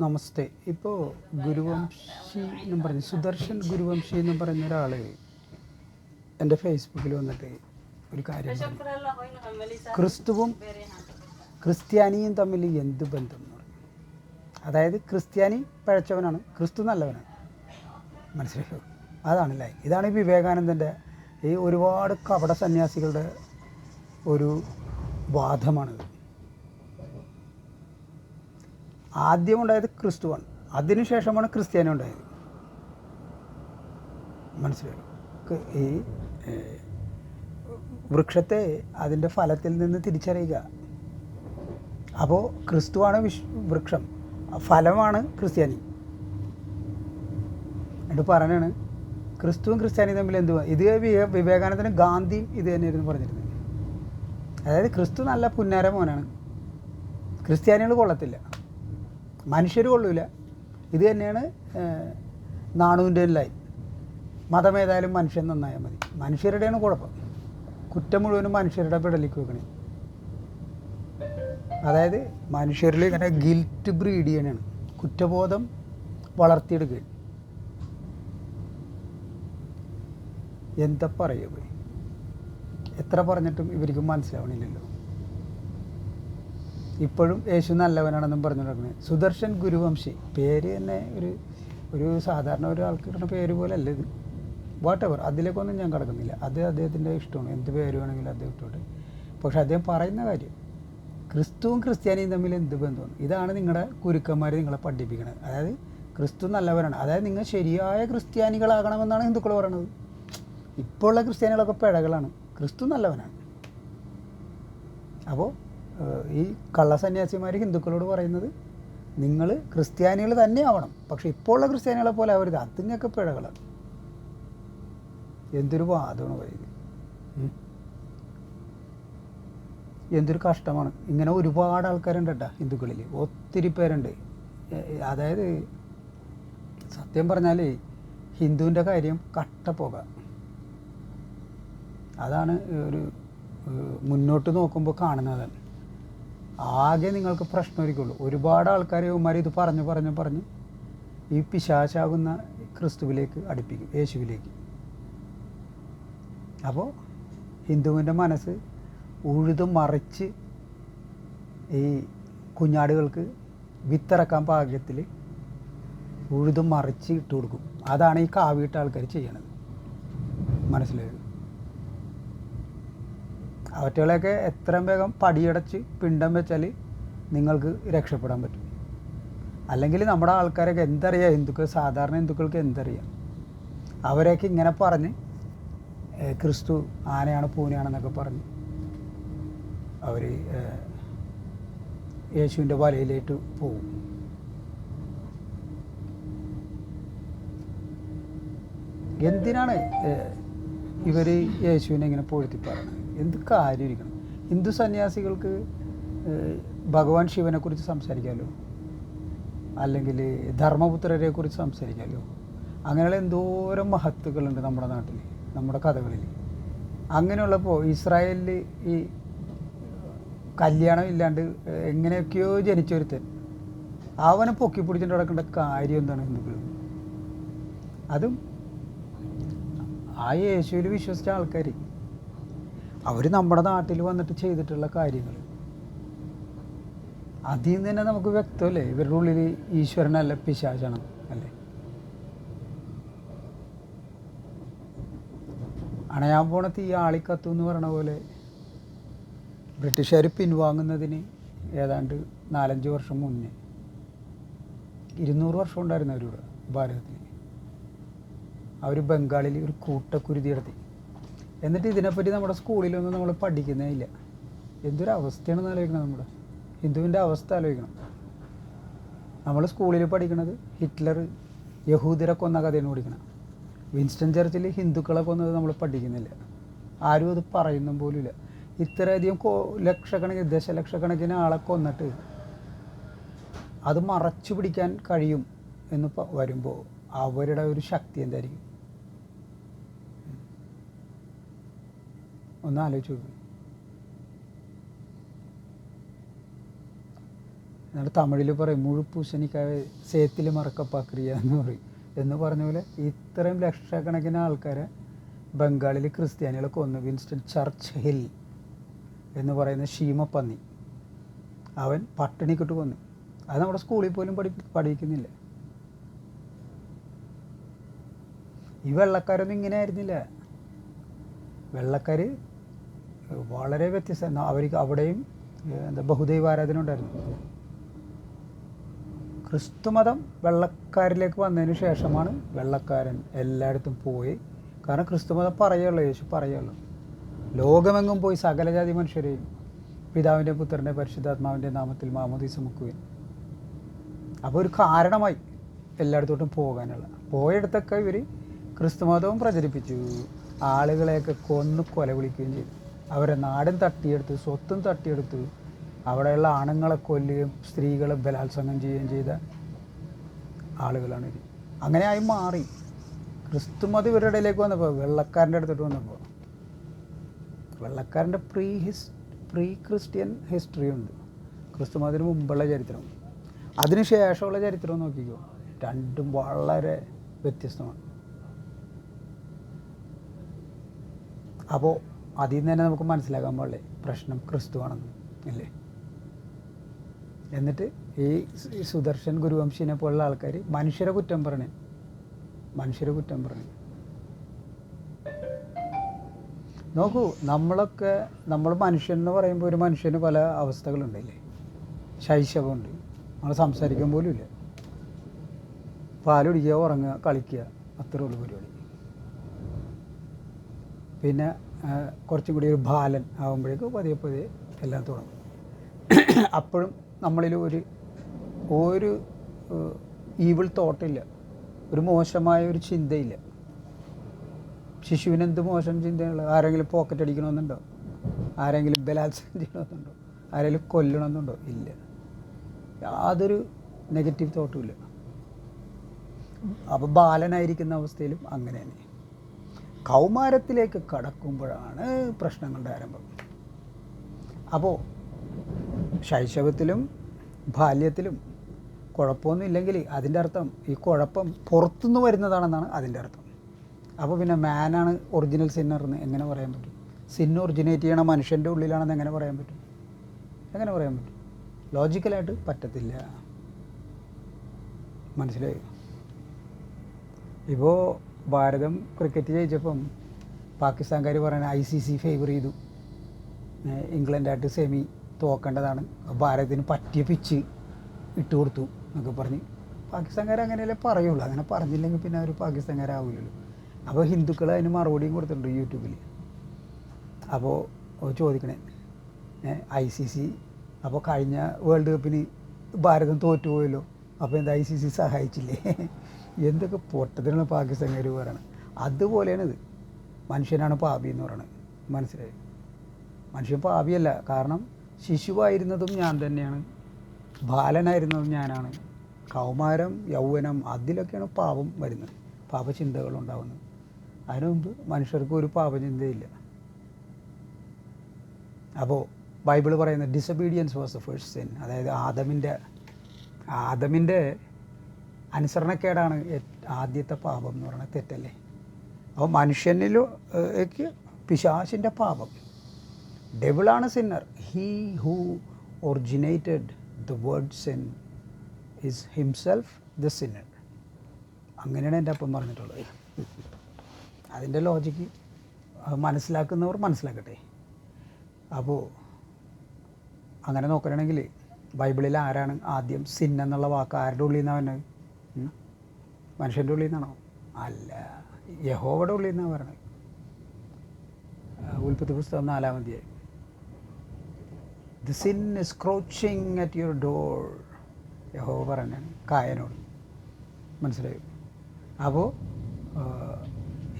നമസ്തേ. ഇപ്പോൾ ഗുരുവംശി എന്നും പറഞ്ഞ് സുദർശൻ ഗുരുവംശി എന്നും പറഞ്ഞ ഒരാൾ എന്റെ ഫേസ്ബുക്കിൽ വന്നിട്ട് ഒരു കാര്യം ക്രിസ്തുവും ക്രിസ്ത്യാനിയും തമ്മിൽ എന്ത് ബന്ധം എന്ന് പറഞ്ഞു. അതായത് ക്രിസ്ത്യാനി പഴച്ചവനാണ് ക്രിസ്തു നല്ലവനാണ്. മനസ്സിലായോ? അതാണല്ലേ ഇതാണ് വിവേകാനന്ദന്റെ ഈ ഒരുപാട് കപട സന്യാസികളുടെ ഒരു വാദമാണിത്. ആദ്യം ഉണ്ടായത് ക്രിസ്തുവാണ്. അതിനുശേഷമാണ് ക്രിസ്ത്യാനി ഉണ്ടായത്. മനസ്സിലായോ? ഈ വൃക്ഷത്തെ അതിന്റെ ഫലത്തിൽ നിന്ന് തിരിച്ചറിയുക. അപ്പോൾ ക്രിസ്തുവാണ് വിശ് വൃക്ഷം. ഫലമാണ് ക്രിസ്ത്യാനി. എന്നിട്ട് പറഞ്ഞാണ് ക്രിസ്തുവും ക്രിസ്ത്യാനിയും തമ്മിൽ എന്തുവാ? ഇത് വിവേ- വിവേകാനന്ദനും ഗാന്ധിയും ഇത് തന്നെയായിരുന്നു പറഞ്ഞിരുന്നത്. അതായത് ക്രിസ്തു നല്ല പുന്നാര മോനാണ്. ക്രിസ്ത്യാനികൾ കൊള്ളത്തില്ല. മനുഷ്യർ കൊള്ളൂല. ഇത് തന്നെയാണ് നാണുവിന്റെ ലൈൻ മതമേതായാലും മനുഷ്യൻ നന്നായാൽ മതി. മനുഷ്യരുടെയാണ് കുഴപ്പം. കുറ്റം മുഴുവനും മനുഷ്യരുടെ പിടലിക്ക് വെക്കണേ. അതായത് മനുഷ്യരിൽ ഇങ്ങനെ ഗിൽറ്റ് ബ്രീഡ് ചെയ്യണാണ്. കുറ്റബോധം വളർത്തിയെടുക്കുക എന്താ പറയുക? എത്ര പറഞ്ഞിട്ടും ഇവർക്ക് മനസ്സിലാവണില്ലല്ലോ. ഇപ്പോഴും യേശു നല്ലവനാണെന്നും പറഞ്ഞു നടക്കുന്നത്. സുദർശൻ ഗുരുവംശി. പേര് തന്നെ ഒരു ഒരു സാധാരണ ഒരാൾക്ക് പേര് പോലെ അല്ല ഇത്. വാട്ട് എവർ അതിലേക്കൊന്നും ഞാൻ കിടക്കുന്നില്ല. അത് അദ്ദേഹത്തിന്റെ ഇഷ്ടമാണ്. എന്ത് പേര് വേണമെങ്കിലും അദ്ദേഹം ഇട്ടോട്ടെ. പക്ഷെ അദ്ദേഹം പറയുന്ന കാര്യം ക്രിസ്തുവും ക്രിസ്ത്യാനിയും തമ്മിൽ എന്ത് ബന്ധമാണ്? ഇതാണ് നിങ്ങളുടെ കുരുക്കന്മാർ നിങ്ങളെ പഠിപ്പിക്കുന്നത് അതായത് ക്രിസ്തു നല്ലവരാണ് അതായത് നിങ്ങൾ ശരിയായ ക്രിസ്ത്യാനികളാകണമെന്നാണ് ഹിന്ദുക്കൾ പറയണത്. ഇപ്പോൾ ഉള്ള ക്രിസ്ത്യാനികളൊക്കെ പിഴകളാണ് ക്രിസ്തു നല്ലവനാണ്. അപ്പോൾ ഈ കള്ളസന്യാസിമാർ ഹിന്ദുക്കളോട് പറയുന്നത് നിങ്ങൾ ക്രിസ്ത്യാനികൾ തന്നെ ആവണം പക്ഷെ ഇപ്പോൾ ഉള്ള ക്രിസ്ത്യാനികളെ പോലെ ആവരുത് അതിനൊക്കെ പിഴകളാണ് എന്തൊരു വാദമാണ് പറയുന്നത്. എന്തൊരു കഷ്ടമാണ്. ഇങ്ങനെ ഒരുപാട് ആൾക്കാരുണ്ട് കേട്ടോ ഹിന്ദുക്കളിൽ ഒത്തിരി പേരുണ്ട്. അതായത് സത്യം പറഞ്ഞാൽ ഹിന്ദുവിന്റെ കാര്യം കട്ടപ്പോക അതാണ് ഒരു മുന്നോട്ട് നോക്കുമ്പോൾ കാണുന്നത്. ആകെ നിങ്ങൾക്ക് പ്രശ്നമായിരിക്കുള്ളൂ ഒരുപാട് ആൾക്കാർ ഇവന്മാർ ഇത് പറഞ്ഞു പറഞ്ഞു പറഞ്ഞ്. ഈ പിശാശാകുന്ന ക്രിസ്തുവിലേക്ക് അടുപ്പിക്കും യേശുവിലേക്ക്. അപ്പോൾ ഹിന്ദുവിന്റെ മനസ്സ് ഉഴുത് മറിച്ച് ഈ കുഞ്ഞാടുകൾക്ക് വിത്തിറക്കാൻ പാകത്തിൽ ഉഴുത് മറിച്ച് ഇട്ട് കൊടുക്കും. അതാണ് ഈ കാവിയിട്ട ആൾക്കാർ ചെയ്യണത്. മനസ്സിലായത് അവറ്റകളെയൊക്കെ എത്രയും വേഗം പടിയടച്ച് പിണ്ടം വെച്ചാൽ നിങ്ങൾക്ക് രക്ഷപ്പെടാൻ പറ്റും. അല്ലെങ്കിൽ നമ്മുടെ ആൾക്കാരൊക്കെ എന്തറിയാം? ഹിന്ദുക്കൾ സാധാരണ ഹിന്ദുക്കൾക്ക് എന്തറിയാം? അവരെയൊക്കെ ഇങ്ങനെ പറഞ്ഞ് ക്രിസ്തു ആനയാണ് പൂനയാണെന്നൊക്കെ പറഞ്ഞ് അവർ യേശുവിന്റെ വലയിലേക്ക് പോകും എന്തിനാണ് ഇവർ യേശുവിനെ ഇങ്ങനെ പൊഴുത്തി പറയുന്നത് എന്ത് കാര്യം ഹിന്ദു സന്യാസികൾക്ക് ഭഗവാൻ ശിവനെക്കുറിച്ച് സംസാരിക്കാമല്ലോ അല്ലെങ്കിൽ ധർമ്മപുത്രരെ കുറിച്ച് സംസാരിക്കാമല്ലോ അങ്ങനെയുള്ള എന്തോരം മഹത്തുക്കളുണ്ട് നമ്മുടെ നാട്ടിൽ നമ്മുടെ കഥകളിൽ അങ്ങനെയുള്ളപ്പോൾ ഇസ്രായേലിൽ ഈ കല്യാണം ഇല്ലാണ്ട് എങ്ങനെയൊക്കെയോ ജനിച്ചൊരുത്തൻ. അവനെ പൊക്കി പിടിച്ചിട്ട് നടക്കേണ്ട കാര്യം എന്താണ് ഹിന്ദുക്കൾ അതും ആ യേശുവിൽ വിശ്വസിച്ച ആൾക്കാർ അവർ നമ്മുടെ നാട്ടിൽ വന്നിട്ട് ചെയ്തിട്ടുള്ള കാര്യങ്ങൾ. അതിൽ നിന്ന് തന്നെ നമുക്ക് വ്യക്തമല്ലേ? ഇവരുടെ ഉള്ളിൽ ഈശ്വരനല്ല പിശാചണം അല്ലേ? അണയാൻ പോണ തീ ആളിക്കത്തു എന്ന് പറയണ പോലെ ബ്രിട്ടീഷുകാർ പിൻവാങ്ങുന്നതിന് ഏതാണ്ട് നാലഞ്ച് വർഷം മുന്നേ. ഇരുന്നൂറ് വർഷം ഉണ്ടായിരുന്നു അവരിവിടെ ഭാരതത്തിൽ അവർ ബംഗാളിൽ ഒരു കൂട്ടക്കുരുതി എന്നിട്ട് ഇതിനെപ്പറ്റി നമ്മുടെ സ്കൂളിലൊന്നും നമ്മൾ പഠിക്കുന്നേ ഇല്ല. എന്തൊരു അവസ്ഥയാണെന്ന് ആലോചിക്കണം നമ്മുടെ ഹിന്ദുവിന്റെ അവസ്ഥ ആലോചിക്കണം. നമ്മൾ സ്കൂളിൽ പഠിക്കണത് ഹിറ്റ്ലർ യഹൂദരെ കൊന്ന കഥയാണ് പഠിക്കണം വിൻസ്റ്റൺ ചർച്ചിൽ ഹിന്ദുക്കളെ കൊന്നത് നമ്മൾ പഠിക്കുന്നില്ല. ആരും അത് പറയുന്നും പോലുമില്ല ഇത്രയധികം കോ ലക്ഷക്കണക്കിന് ദശലക്ഷക്കണക്കിന് ആളെ കൊന്നിട്ട് അത് മറച്ചു പിടിക്കാൻ കഴിയും എന്ന് വരുമ്പോൾ അവരുടെ ഒരു ശക്തി എന്തായിരിക്കും? ഒന്ന് ആലോചിച്ച് നോക്ക് എന്നിട്ട് തമിഴിൽ പറയും മുഴുപ്പൂശനിക്കാവ് സേത്തിൽ മറക്കപ്പാക്രിയ എന്ന് പറയും. എന്ന് പറഞ്ഞ പോലെ ഇത്രയും ലക്ഷക്കണക്കിന് ആൾക്കാരെ ബംഗാളിൽ ക്രിസ്ത്യാനികളെ കൊന്നു. വിൻസ്റ്റൺ ചർച്ച് ഹിൽ എന്ന് പറയുന്ന ഷീമപ്പന്നി അവൻ പട്ടിണിക്കിട്ട് കൊന്നു. അത് നമ്മുടെ സ്കൂളിൽ പോലും പഠി പഠിക്കുന്നില്ല ഈ വെള്ളക്കാരൊന്നും ഇങ്ങനെ ആയിരുന്നില്ല. വെള്ളക്കാർ വളരെ വ്യത്യസ്ത. അവർക്ക് അവിടെയും എന്താ ബഹുദൈവ ആരാധന ഉണ്ടായിരുന്നു. ക്രിസ്തുമതം വെള്ളക്കാരിലേക്ക് വന്നതിന് ശേഷമാണ് വെള്ളക്കാരൻ എല്ലായിടത്തും പോയി. കാരണം ക്രിസ്തുമതം പറയുള്ളൂ യേശു പറയുള്ളൂ. ലോകമെങ്ങും പോയി സകലജാതി മനുഷ്യരെയും പിതാവിന്റെ പുത്രന്റെ പരിശുദ്ധാത്മാവിന്റെ നാമത്തിൽ മാമോദീസ മുക്കുവിൻ അപ്പോൾ ഒരു കാരണമായി എല്ലായിടത്തോട്ടും പോകാനുള്ള. പോയിടത്തൊക്കെ ഇവർ ക്രിസ്തുമതവും പ്രചരിപ്പിച്ചു. ആളുകളെയൊക്കെ കൊന്ന് കൊല വിളിക്കുകയും ചെയ്തു. അവരെ നാടും തട്ടിയെടുത്ത് സ്വത്തും തട്ടിയെടുത്ത് അവിടെയുള്ള ആണുങ്ങളെ കൊല്ലുകയും സ്ത്രീകളെ ബലാത്സംഗം ചെയ്യുകയും ചെയ്ത ആളുകളാണ് ഇത് ആയി മാറി. ക്രിസ്തുമത് ഇവരുടെ ഇടയിലേക്ക് വന്നപ്പോൾ വെള്ളക്കാരന്റെ അടുത്തോട്ട് വന്നപ്പോൾ വെള്ളക്കാരന്റെ pre his pre Christian history ഉണ്ട്. ക്രിസ്തുമതത്തിന് മുമ്പുള്ള ചരിത്രം. അതിനുശേഷമുള്ള ചരിത്രം നോക്കിക്കോ. രണ്ടും വളരെ വ്യത്യസ്തമാണ്. അപ്പോൾ അതിൽ നിന്ന് തന്നെ നമുക്ക് മനസ്സിലാക്കാൻ പാടില്ലേ? പ്രശ്നം ക്രിസ്തുവാണെന്ന് അല്ലേ? എന്നിട്ട് ഈ സുദർശൻ ഗുരുവംശിനെ പോലുള്ള ആൾക്കാർ മനുഷ്യരെ കുറ്റം പറഞ്ഞു മനുഷ്യരെ കുറ്റം പറഞ്ഞു നോക്കൂ നമ്മളൊക്കെ നമ്മൾ മനുഷ്യൻ എന്ന് പറയുമ്പോൾ ഒരു മനുഷ്യന് പല അവസ്ഥകളുണ്ടല്ലേ ശൈശവമുണ്ട്. നമ്മൾ സംസാരിക്കാൻ പോലും ഇല്ല പാലുടിക്കുക ഉറങ്ങുക കളിക്കുക അത്രേ ഉള്ളൂ പരിപാടി. പിന്നെ കുറച്ചും കൂടി ഒരു ബാലൻ ആകുമ്പോഴേക്കും പതിയെ പതിയെ എല്ലാം തുടങ്ങും. അപ്പോഴും നമ്മളിൽ ഒരു ഒരു ഈവിൾ തോട്ടില്ല ഒരു മോശമായ ഒരു ചിന്തയില്ല. ശിശുവിന് എന്ത് മോശം ചിന്തയുള്ള ആരെങ്കിലും പോക്കറ്റ് അടിക്കണമെന്നുണ്ടോ? ആരെങ്കിലും ബലാത്സംഗം ചെയ്യണമെന്നുണ്ടോ? ആരെങ്കിലും കൊല്ലണമെന്നുണ്ടോ? ഇല്ല. യാതൊരു നെഗറ്റീവ് തോട്ടും ഇല്ല. അപ്പോൾ ബാലനായിരിക്കുന്ന അവസ്ഥയിലും അങ്ങനെ തന്നെ. കൗമാരത്തിലേക്ക് കടക്കുമ്പോഴാണ് പ്രശ്നങ്ങളുടെ ആരംഭം. അപ്പോൾ ശൈശവത്തിലും ബാല്യത്തിലും കുഴപ്പമൊന്നും ഇല്ലെങ്കിൽ അതിന്റെ അർത്ഥം ഈ കുഴപ്പം പുറത്തുനിന്ന് വരുന്നതാണെന്നാണ് അതിന്റെ അർത്ഥം. അപ്പോൾ പിന്നെ മാനാണ് ഒറിജിനൽ സിന്നർ എന്ന് എങ്ങനെ പറയാൻ പറ്റും? സിൻ ഒറിജിനേറ്റ് ചെയ്യണ മനുഷ്യന്റെ ഉള്ളിലാണെന്ന് എങ്ങനെ പറയാൻ പറ്റും? എങ്ങനെ പറയാൻ പറ്റും? ലോജിക്കലായിട്ട് പറ്റത്തില്ല. മനസ്സിലായി? ഇപ്പോൾ ഭാരതം ക്രിക്കറ്റ് ജയിച്ചപ്പം പാകിസ്ഥാൻകാർ പറയുന്ന ഐ സി സി ഫേവർ ചെയ്തു. ഇംഗ്ലണ്ടായിട്ട് സെമി തോക്കേണ്ടതാണ്. ഭാരതത്തിന് പറ്റിയ പിച്ച് ഇട്ട് കൊടുത്തു എന്നൊക്കെ പറഞ്ഞ്. പാകിസ്ഥാൻകാർ അങ്ങനെയല്ലേ പറയുള്ളൂ. അങ്ങനെ പറഞ്ഞില്ലെങ്കിൽ പിന്നെ അവർ പാകിസ്ഥാൻകാരാവില്ലല്ലോ അപ്പോൾ ഹിന്ദുക്കൾ അതിന് മറുപടിയും കൊടുത്തിട്ടുണ്ട് യൂട്യൂബിൽ അപ്പോൾ ചോദിക്കണേ ഐ സി സി അപ്പോൾ കഴിഞ്ഞ വേൾഡ് കപ്പിന് ഭാരതം തോറ്റുപോയല്ലോ. അപ്പോൾ എന്താ ഐ സി സി സഹായിച്ചില്ലേ? എന്തൊക്കെ പൊട്ടത്തിനാണ് പാകിസ്ഥാൻകാർ പറയണത് അതുപോലെയാണ് ഇത് മനുഷ്യനാണ് പാപി എന്ന് പറയണത് മനസ്സിലായി? മനുഷ്യൻ പാപിയല്ല. കാരണം ശിശുവായിരുന്നതും ഞാൻ തന്നെയാണ്. ബാലനായിരുന്നതും ഞാനാണ്. കൗമാരം യൗവനം അതിലൊക്കെയാണ് പാപം വരുന്നത്. പാപചിന്തകൾ ഉണ്ടാവുന്നത് അതിനു മുമ്പ് മനുഷ്യർക്ക് ഒരു പാപചിന്തയില്ല. അപ്പോൾ ബൈബിൾ പറയുന്ന disobedience was the first sin അതായത് ആദമിന്റെ ആദമിന്റെ അനുസരണക്കേടാണ് ആദ്യത്തെ പാപം എന്ന് പറയുന്നത് തെറ്റല്ലേ? അപ്പോൾ മനുഷ്യനിലേക്ക് പിശാശിന്റെ പാപം. ഡെവിളാണ് sinner he who originated the word sin is himself the sinner അങ്ങനെയാണ് എന്റെ അപ്പം പറഞ്ഞിട്ടുള്ളത്. അതിന്റെ ലോജിക്ക് മനസ്സിലാക്കുന്നവർ മനസ്സിലാക്കട്ടെ. അപ്പോൾ അങ്ങനെ നോക്കുകയാണെങ്കിൽ ബൈബിളിൽ ആരാണ് ആദ്യം സിൻ എന്നുള്ള വാക്ക് ആരുടെ ഉള്ളിൽ നിന്നാണ്? മനുഷ്യന്റെ ഉള്ളിൽ നിന്നാണോ അല്ല. യഹോവയുടെ ഉള്ളിൽ നിന്നാണ് പറയുന്നത് ഉൽപ്പത്തി പുസ്തകം നാലാമതിയായി the sin is crouching at your door യഹോവ പറഞ്ഞാണ് കായനോട്. മനസ്സിലായോ? അപ്പോൾ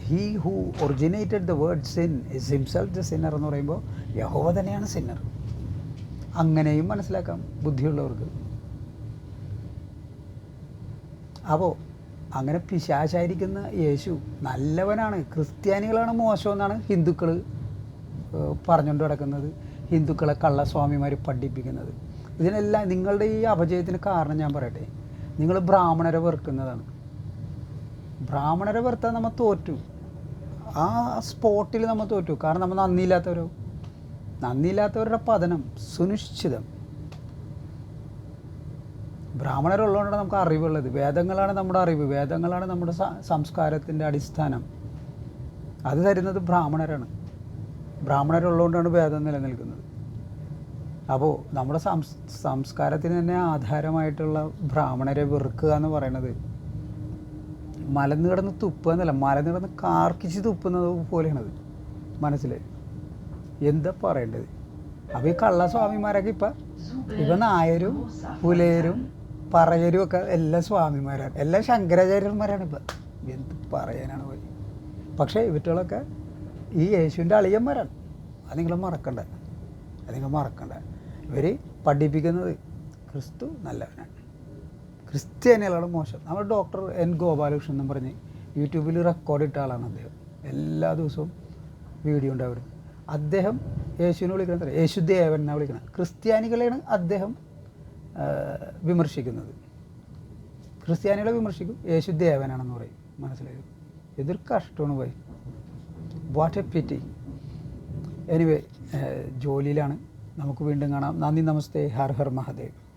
he who originated the word sin is himself the sinner എന്ന് പറയുമ്പോൾ യഹോവ തന്നെയാണ് സിന്നർ അങ്ങനെയും മനസ്സിലാക്കാം ബുദ്ധിയുള്ളവർക്ക്. അപ്പോൾ അങ്ങനെ പിശാശായിരിക്കുന്ന യേശു നല്ലവനാണ്. ക്രിസ്ത്യാനികളാണ് മോശമെന്നാണ് ഹിന്ദുക്കൾ പറഞ്ഞുകൊണ്ട് കിടക്കുന്നത് ഹിന്ദുക്കളെ കള്ള സ്വാമിമാർ പഠിപ്പിക്കുന്നത്. ഇതിനെല്ലാം നിങ്ങളുടെ ഈ അപജയത്തിന് കാരണം ഞാൻ പറയട്ടെ. നിങ്ങൾ ബ്രാഹ്മണരെ വെറുക്കുന്നതാണ്. ബ്രാഹ്മണരെ വെറുത്താൽ നമ്മൾ തോറ്റു. ആ സ്പോട്ടിൽ നമ്മൾ തോറ്റു. കാരണം നമ്മൾ നന്ദിയില്ലാത്തവരോ? നന്ദിയില്ലാത്തവരുടെ പതനം സുനിശ്ചിതം. ബ്രാഹ്മണരുള്ളതുകൊണ്ടാണ് നമുക്ക് അറിവുള്ളത്. വേദങ്ങളാണ് നമ്മുടെ അറിവ്. വേദങ്ങളാണ് നമ്മുടെ സംസ്കാരത്തിന്റെ അടിസ്ഥാനം. അത് തരുന്നത് ബ്രാഹ്മണരാണ്. ബ്രാഹ്മണരുള്ളതുകൊണ്ടാണ് വേദം നിലനിൽക്കുന്നത്. അപ്പോൾ നമ്മുടെ സംസ് സംസ്കാരത്തിന് തന്നെ ആധാരമായിട്ടുള്ള ബ്രാഹ്മണരെ വെറുക്കുക എന്ന് പറയുന്നത് മലന്ന് കിടന്ന് തുപ്പുക എന്നല്ല മലന്ന് കിടന്ന് കാർക്കിച്ച് തുപ്പുന്നത് പോലെയാണത് മനസ്സിലായി എന്താ പറയേണ്ടത്? അപ്പോൾ ഈ കള്ളസ്വാമിമാരൊക്കെ ഇപ്പം ഇപ്പം നായരും പുലയരും പറയരും ഒക്കെ എല്ലാ സ്വാമിമാരാണ് എല്ലാ ശങ്കരാചാര്യന്മാരാണ് ഇപ്പം. എന്ത് പറയാനാണ് പോയി പക്ഷേ ഇവറ്റുകളൊക്കെ ഈ യേശുവിന്റെ അളിയന്മാരാണ്. അത് നിങ്ങൾ മറക്കണ്ട അത് നിങ്ങൾ മറക്കണ്ട. ഇവർ പഠിപ്പിക്കുന്നത് ക്രിസ്തു നല്ലവനാണ്. ക്രിസ്ത്യാനികളാണ് മോശം. നമ്മൾ ഡോക്ടർ എൻ ഗോപാലകൃഷ്ണൻ എന്ന് പറഞ്ഞ് യൂട്യൂബിൽ റെക്കോർഡ് ഇട്ട ആളാണ് അദ്ദേഹം. എല്ലാ ദിവസവും വീഡിയോ ഉണ്ട് അവർ അദ്ദേഹം യേശുവിനെ വിളിക്കുന്നത് യേശുദേവൻ വിളിക്കുന്നത്. ക്രിസ്ത്യാനികളെയാണ് അദ്ദേഹം വിമർശിക്കുന്നത്. ക്രിസ്ത്യാനികളെ വിമർശിക്കും. യേശു ദേവനാണെന്ന് പറയും. മനസ്സിലായത് ഇതൊരു കഷ്ടമാണ് പോയി. വാട്ട് എ പിറ്റി എനിവേ ജോലിയിലാണ്. നമുക്ക് വീണ്ടും കാണാം. നന്ദി നമസ്തേ. ഹർ ഹർ മഹാദേവ്.